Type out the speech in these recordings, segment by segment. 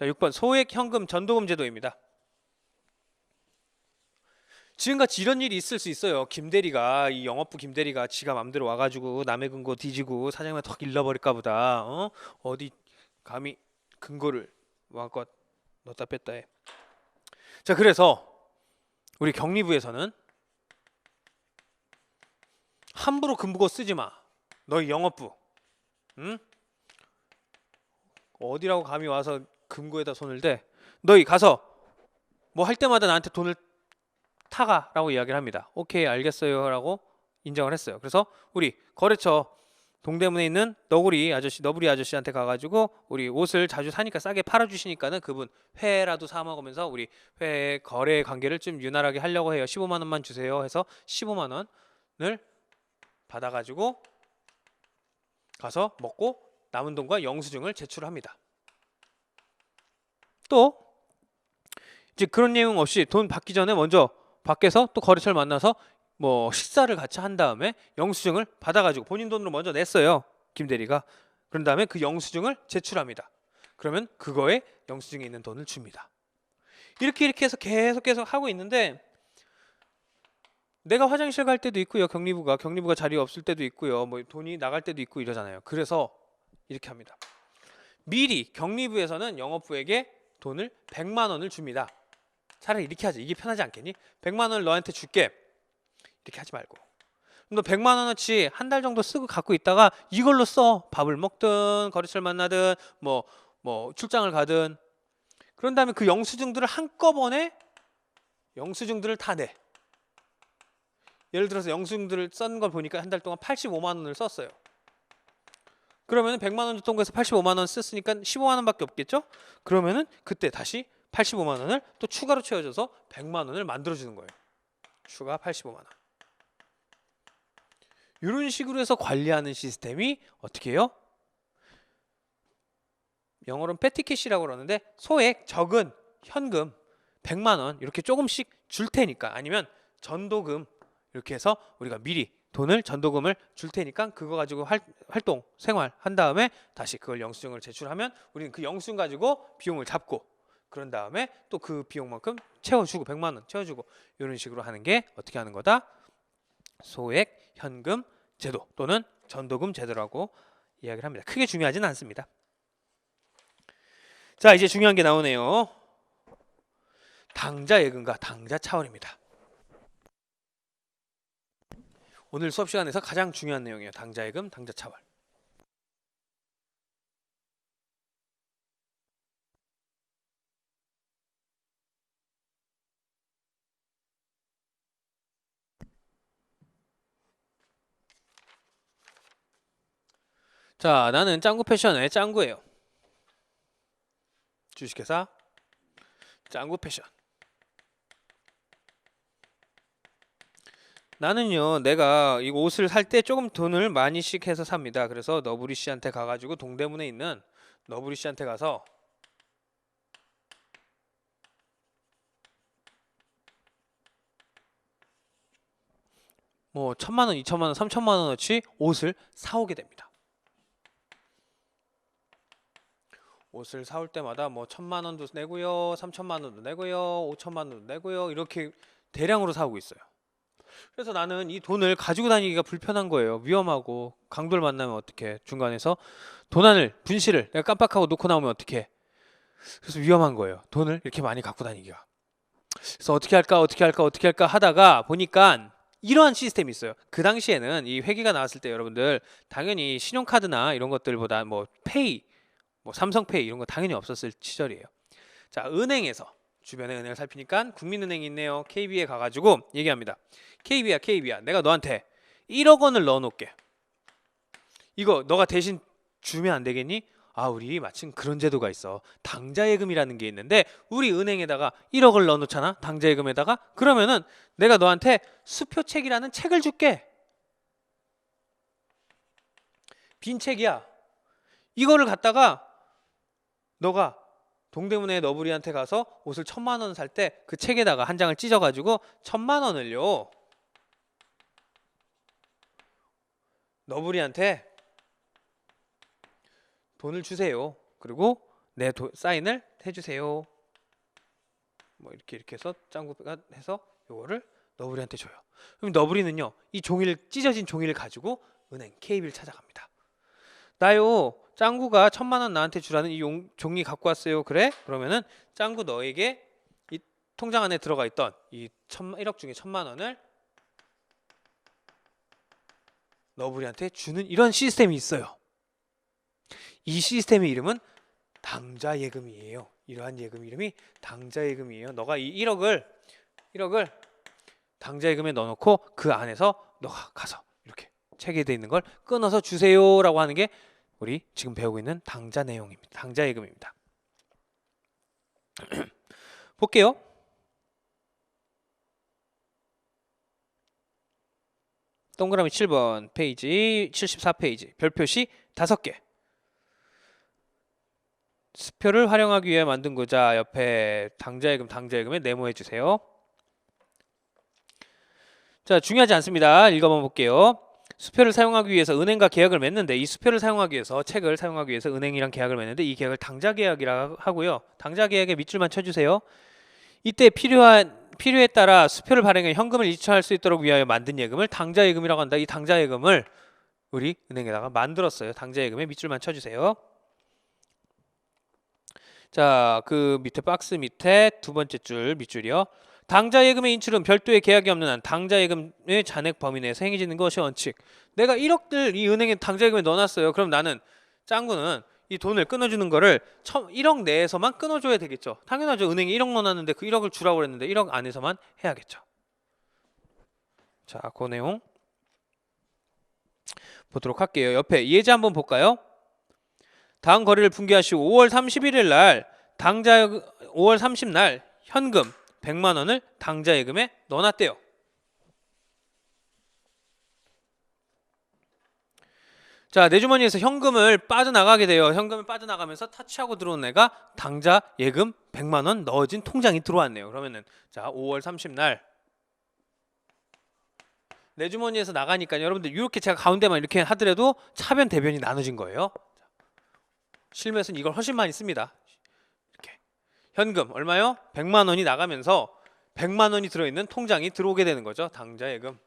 자, 6번 소액 현금 전도금 제도입니다. 지금같이 이런 일이 있을 수 있어요. 김대리가 이 영업부 김대리가 지가 맘대로 와가지고 남의 근거 뒤지고 사장님한테 턱 일러버릴까 보다. 어? 어디 감히 근거를 마음껏 넣다 뺐다 해. 자 그래서 우리 경리부에서는 함부로 금부고 쓰지 마. 너희 영업부, 응? 어디라고 감히 와서 금고에다 손을 대? 너희 가서 뭐 할 때마다 나한테 돈을 타가라고 이야기를 합니다. 오케이 알겠어요라고 인정을 했어요. 그래서 우리 거래처 동대문에 있는 너구리 아저씨 너구리 아저씨한테 가가지고 우리 옷을 자주 사니까 싸게 팔아주시니까는 그분 회라도 사 먹으면서 우리 회 거래 관계를 좀 유난하게 하려고 해요. 15만 원만 주세요 해서 15만 원을 받아가지고 가서 먹고 남은 돈과 영수증을 제출합니다. 또 이제 그런 내용 없이 돈 받기 전에 먼저 밖에서 또 거래처를 만나서 뭐 식사를 같이 한 다음에 영수증을 받아가지고 본인 돈으로 먼저 냈어요 김 대리가. 그런 다음에 그 영수증을 제출합니다. 그러면 그거에 영수증에 있는 돈을 줍니다. 이렇게 이렇게 해서 계속 계속 하고 있는데 내가 화장실 갈 때도 있고요 경리부가. 경리부가 자리 없을 때도 있고요 뭐 돈이 나갈 때도 있고 이러잖아요. 그래서 이렇게 합니다. 미리 경리부에서는 영업부에게 돈을 100만 원을 줍니다 차라리 이렇게 하지. 이게 편하지 않겠니? 100만 원을 너한테 줄게. 이렇게 하지 말고. 너 100만 원어치 한 달 정도 쓰고 갖고 있다가 이걸로 써. 밥을 먹든 거래처를 만나든 뭐뭐 출장을 가든 그런 다음에 그 영수증들을 한꺼번에 영수증들을 다 내. 예를 들어서 영수증들을 쓴 걸 보니까 한 달 동안 85만 원을 썼어요. 그러면 100만 원 통과해서 85만 원 썼으니까 15만 원밖에 없겠죠? 그러면은 그때 다시 85만 원을 또 추가로 채워줘서 100만 원을 만들어 주는 거예요. 추가 85만 원. 이런 식으로 해서 관리하는 시스템이 어떻게 해요? 영어로는 패티캐시라고 그러는데 소액 적은 현금 100만 원 이렇게 조금씩 줄 테니까 아니면 전도금 이렇게 해서 우리가 미리 돈을 전도금을 줄 테니까 그거 가지고 활, 활동 생활 한 다음에 다시 그걸 영수증을 제출하면 우리는 그 영수증 가지고 비용을 잡고 그런 다음에 또 그 비용만큼 채워주고 100만 원 채워주고 이런 식으로 하는 게 어떻게 하는 거다? 소액 현금 제도 또는 전도금 제도라고 이야기를 합니다. 크게 중요하지는 않습니다. 자 이제 중요한 게 나오네요. 당자 예금과 당자 차원입니다. 오늘 수업 시간에서 가장 중요한 내용이에요. 당자 예금, 당자 차원. 자, 나는 짱구 패션의 짱구예요. 주식회사 짱구 패션. 나는요, 내가 이 옷을 살 때 조금 돈을 많이씩 해서 삽니다. 그래서 너부리 씨한테 가가지고 동대문에 있는 너부리 씨한테 가서 뭐 천만 원, 이천만 원, 삼천만 원어치 옷을 사오게 됩니다. 옷을 사올 때마다 뭐 천만 원도 내고요, 삼천만 원도 내고요, 오천만 원도 내고요 이렇게 대량으로 사오고 있어요. 그래서 나는 이 돈을 가지고 다니기가 불편한 거예요. 위험하고 강도를 만나면 어떻게 중간에서 도난을 분실을 내가 깜빡하고 놓고 나오면 어떻게? 그래서 위험한 거예요. 돈을 이렇게 많이 갖고 다니기가. 그래서 어떻게 할까 어떻게 할까 어떻게 할까 하다가 보니까 이러한 시스템이 있어요. 그 당시에는 이 회계가 나왔을 때 여러분들 당연히 신용카드나 이런 것들보다 뭐 페이 뭐 삼성페이 이런 거 당연히 없었을 시절이에요. 자, 은행에서 주변의 은행을 살피니까 국민은행이 있네요. KB에 가가지고 얘기합니다. KB야, KB야. 내가 너한테 1억 원을 넣어놓을게. 이거 너가 대신 주면 안 되겠니? 아, 우리 마침 그런 제도가 있어. 당자예금이라는 게 있는데 우리 은행에다가 1억을 넣어놓잖아. 당자예금에다가 그러면은 내가 너한테 수표책이라는 책을 줄게. 빈 책이야. 이거를 갖다가 너가 동대문의 너부리한테 가서 옷을 천만 원 살 때 그 책에다가 한 장을 찢어가지고 천만 원을요 너부리한테 돈을 주세요. 그리고 내 도, 사인을 해주세요. 뭐 이렇게 이렇게 해서 짱구가 해서 요거를 너브리한테 줘요. 그럼 너브리는요 이 종이를 찢어진 종이를 가지고 은행 KB를 찾아갑니다. 나요 짱구가 천만 원 나한테 주라는 이 용- 종이 갖고 왔어요. 그래? 그러면은 짱구 너에게 이 통장 안에 들어가 있던 이 천, 1억 중에 천만 원을 너브리한테 주는 이런 시스템이 있어요. 이 시스템의 이름은 당자 예금이에요. 이러한 예금 이름이 당자 예금이에요. 너가 이 1억을 1억을 당자 예금에 넣어놓고 그 안에서 너가 가서 이렇게 체계돼 있는 걸 끊어서 주세요라고 하는 게 우리 지금 배우고 있는 당자 내용입니다. 당자 예금입니다. 볼게요. 동그라미 7번 페이지 74페이지 별표시 5개 수표를 활용하기 위해 만든 구자 옆에 당자예금 당자예금에 네모해 주세요. 자 중요하지 않습니다. 읽어만 볼게요. 수표를 사용하기 위해서 은행과 계약을 맺는데 이 수표를 사용하기 위해서 책을 사용하기 위해서 은행이랑 계약을 맺는데 이 계약을 당자 계약이라 하고요. 당자 계약에 밑줄만 쳐주세요. 이때 필요한 필요에 따라 수표를 발행해 현금을 이체할 수 있도록 위하여 만든 예금을 당자 예금이라고 한다. 이 당자 예금을 우리 은행에다가 만들었어요. 당자 예금에 밑줄만 쳐주세요. 자, 그 밑에 박스 밑에 두 번째 줄 밑줄이요. 당자 예금의 인출은 별도의 계약이 없는 한 당자 예금의 잔액 범위 내에서 행해지는 것이 원칙. 내가 1억들 이 은행에 당자 예금에 넣어놨어요. 그럼 나는 짱구는 이 돈을 끊어주는 거를 처음 1억 내에서만 끊어줘야 되겠죠. 당연하죠. 은행에 1억 넣어놨는데 그 1억을 주라고 그랬는데 1억 안에서만 해야겠죠. 자, 그 내용 보도록 할게요. 옆에 예제 한번 볼까요? 다음 거래를 분기하시고 5월 31일 날 당자 5월 30날 현금 100만 원을 당자 예금에 넣어놨대요. 자, 내 주머니에서 현금을 빠져나가게 돼요. 현금을 빠져나가면서 타치하고 들어온 애가 당자 예금 100만 원 넣어진 통장이 들어왔네요. 그러면은 자, 5월 30날 내 주머니에서 나가니까 여러분들 이렇게 제가 가운데만 이렇게 하더라도 차변 대변이 나눠진 거예요. 실무에서는 이걸 훨씬 많이 씁니다. 현금 얼마요? 100만 원이 나가면서 100만 원이 들어있는 통장이 들어오게 되는 거죠. 당자 예금.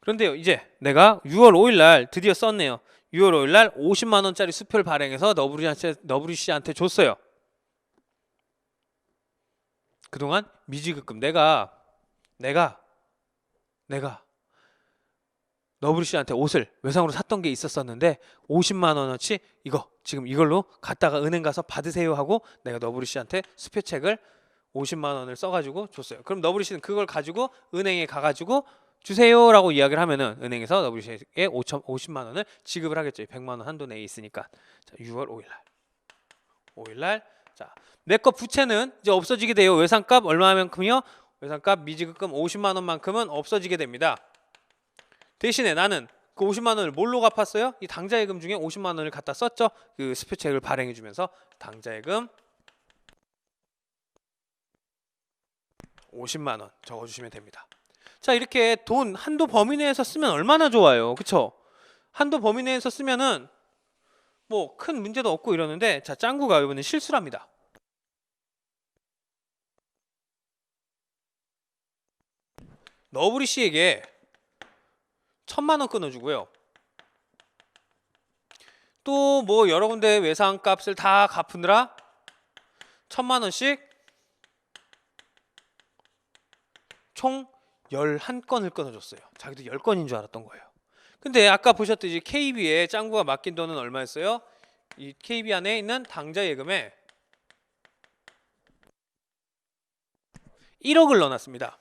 그런데요, 이제 내가 6월 5일 날 드디어 썼네요. 6월 5일 날 50만 원짜리 수표를 발행해서 너브리 씨한테, 너브리 씨한테 줬어요. 그동안 미지급금 내가 내가 내가 너브리 씨한테 옷을 외상으로 샀던 게 있었었는데 50만 원어치 이거 지금 이걸로 갔다가 은행 가서 받으세요 하고 내가 너브리 씨한테 수표책을 50만 원을 써가지고 줬어요. 그럼 너브리 씨는 그걸 가지고 은행에 가가지고 주세요라고 이야기를 하면은 은행에서 너브리 씨에게 5천 50만 원을 지급을 하겠죠. 100만 원 한도 내에 있으니까. 자, 6월 5일 날. 5일 날. 자, 내 거 부채는 이제 없어지게 돼요. 외상값 얼마만큼이요? 외상값 미지급금 50만 원만큼은 없어지게 됩니다. 대신에 나는 그 50만 원을 뭘로 갚았어요? 이 당자예금 중에 50만 원을 갖다 썼죠. 그 수표책을 발행해 주면서 당자예금 50만 원 적어 주시면 됩니다. 자, 이렇게 돈 한도 범위 내에서 쓰면 얼마나 좋아요. 그쵸 한도 범위 내에서 쓰면은 뭐 큰 문제도 없고 이러는데 자, 짱구가 이번에 실수를 합니다. 너브리 씨에게 천만 원 끊어주고요. 또 뭐 여러 군데 외상값을 다 갚으느라 천만 원씩 총 11건을 끊어줬어요. 자기도 10건인 줄 알았던 거예요. 근데 아까 보셨듯이 KB에 짱구가 맡긴 돈은 얼마였어요? 이 KB 안에 있는 당자 예금에 1억을 넣어놨습니다.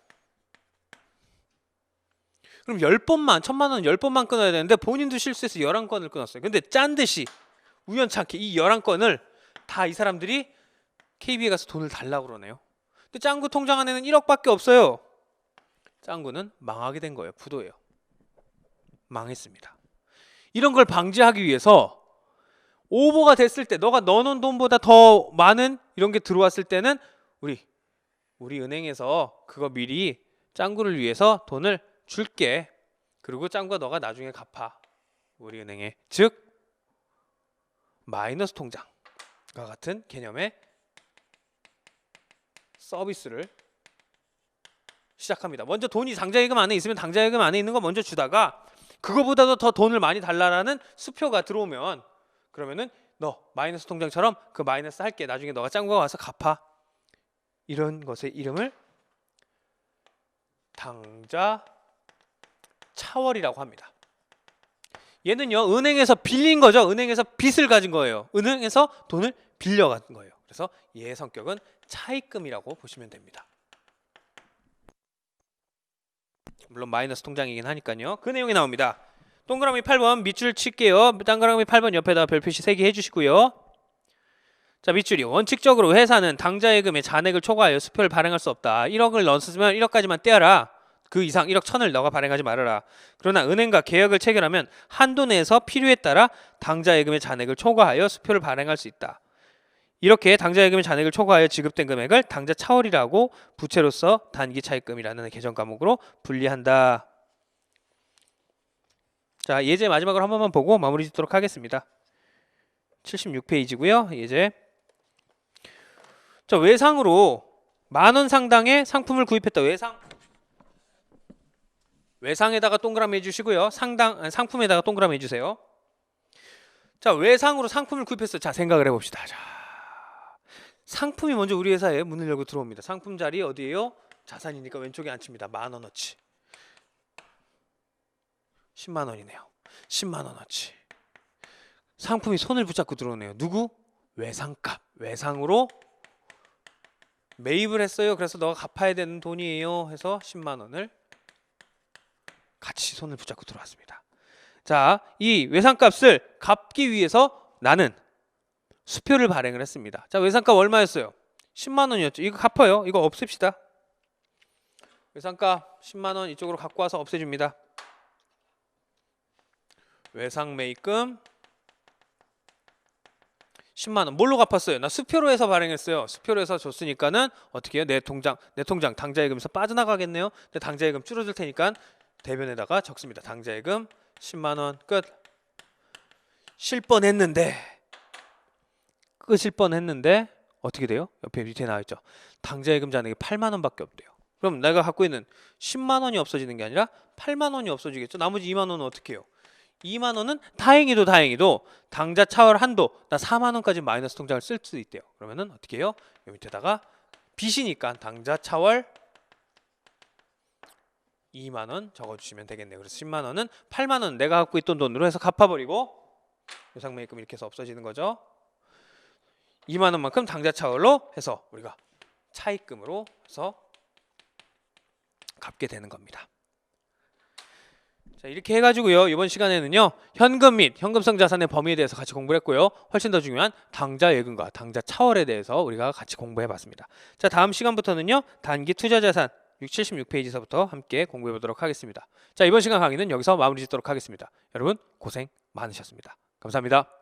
그럼 10번만 천만 원 10번만 끊어야 되는데 본인도 실수해서 11건을 끊었어요. 근데 짠 듯이 우연찮게 이 11건을 다 이 사람들이 KB에 가서 돈을 달라고 그러네요. 근데 짱구 통장 안에는 1억밖에 없어요. 짱구는 망하게 된 거예요. 부도예요. 망했습니다. 이런 걸 방지하기 위해서 오버가 됐을 때 너가 넣어놓은 돈보다 더 많은 이런 게 들어왔을 때는 우리 우리 은행에서 그거 미리 짱구를 위해서 돈을 줄게. 그리고 짱구가 너가 나중에 갚아. 우리 은행의 즉 마이너스 통장과 같은 개념의 서비스를 시작합니다. 먼저 돈이 당좌예금 안에 있으면 당좌예금 안에 있는 거 먼저 주다가 그거보다도 더 돈을 많이 달라라는 수표가 들어오면 그러면은 너 마이너스 통장처럼 그 마이너스 할게 나중에 너가 짠거 와서 갚아 이런 것의 이름을 당좌 차월이라고 합니다. 얘는요 은행에서 빌린 거죠. 은행에서 빚을 가진 거예요. 은행에서 돈을 빌려 간 거예요. 그래서 얘의 성격은 차입금이라고 보시면 됩니다. 물론 마이너스 통장이긴 하니까요. 그 내용이 나옵니다. 동그라미 8번 밑줄 칠게요. 동그라미 8번 옆에다가 별표시 3개 해주시고요. 자 밑줄이 원칙적으로 회사는 당좌예금의 잔액을 초과하여 수표를 발행할 수 없다. 1억을 넣었으면 1억까지만 떼어라. 그 이상 1억 천을 너가 발행하지 말아라. 그러나 은행과 계약을 체결하면 한도 내에서 필요에 따라 당좌 예금의 잔액을 초과하여 수표를 발행할 수 있다. 이렇게 당좌 예금의 잔액을 초과하여 지급된 금액을 당좌 차월이라고 부채로서 단기 차입금이라는 개정 과목으로 분리한다. 자 예제 마지막으로 한 번만 보고 마무리 짓도록 하겠습니다. 76페이지고요. 예제. 자 외상으로 만 원 상당의 상품을 구입했다. 외상. 외상에다가 동그라미 해주시고요. 상당 아니, 상품에다가 동그라미 해주세요. 자 외상으로 상품을 구입했어. 자 생각을 해봅시다. 자 상품이 먼저 우리 회사에 문을 열고 들어옵니다. 상품 자리 어디예요? 자산이니까 왼쪽에 앉힙니다. 만 원어치. 10만 원이네요. 10만 원어치. 상품이 손을 붙잡고 들어오네요. 누구? 외상값. 외상으로 매입을 했어요. 그래서 너가 갚아야 되는 돈이에요. 해서 10만 원을 같이 손을 붙잡고 들어왔습니다. 자, 이 외상값을 갚기 위해서 나는 수표를 발행을 했습니다. 자, 외상값 얼마였어요? 10만 원이었죠. 이거 갚아요. 이거 없앱시다. 외상값 10만 원 이쪽으로 갖고 와서 없애줍니다. 외상 매입금 10만 원. 뭘로 갚았어요? 나 수표로 해서 발행했어요. 수표로 해서 줬으니까는 어떻게 해요? 내 통장 내 통장 당좌예금에서 빠져나가겠네요. 근데 당좌예금 줄어들 테니까 대변에다가 적습니다. 당좌예금 10만 원 끝. 실 뻔했는데 끝일 뻔했는데 어떻게 돼요? 옆에 밑에 나와 있죠. 당좌예금 잔액이 8만 원밖에 없대요. 그럼 내가 갖고 있는 10만 원이 없어지는 게 아니라 8만 원이 없어지겠죠. 나머지 2만 원은 어떻게 해요? 2만 원은 다행히도 다행히도 당좌 차월 한도 나 4만 원까지 마이너스 통장을 쓸 수 있대요. 그러면은 어떻게 해요? 여기 밑에다가 빚이니까 당좌 차월 2만 원 적어주시면 되겠네요. 그래서 10만 원은 8만 원 내가 갖고 있던 돈으로 해서 갚아버리고 요상매입금 이렇게 해서 없어지는 거죠. 2만 원만큼 당좌 차월로 해서 우리가 차입금으로 해서 갚게 되는 겁니다. 자 이렇게 해가지고요 이번 시간에는요 현금 및 현금성 자산의 범위에 대해서 같이 공부를 했고요 훨씬 더 중요한 당좌 예금과 당좌 차월에 대해서 우리가 같이 공부해봤습니다 자 다음 시간부터는요 단기 투자 자산 676페이지서부터 함께 공부해 보도록 하겠습니다. 자 이번 시간 강의는 여기서 마무리 짓도록 하겠습니다. 여러분 고생 많으셨습니다. 감사합니다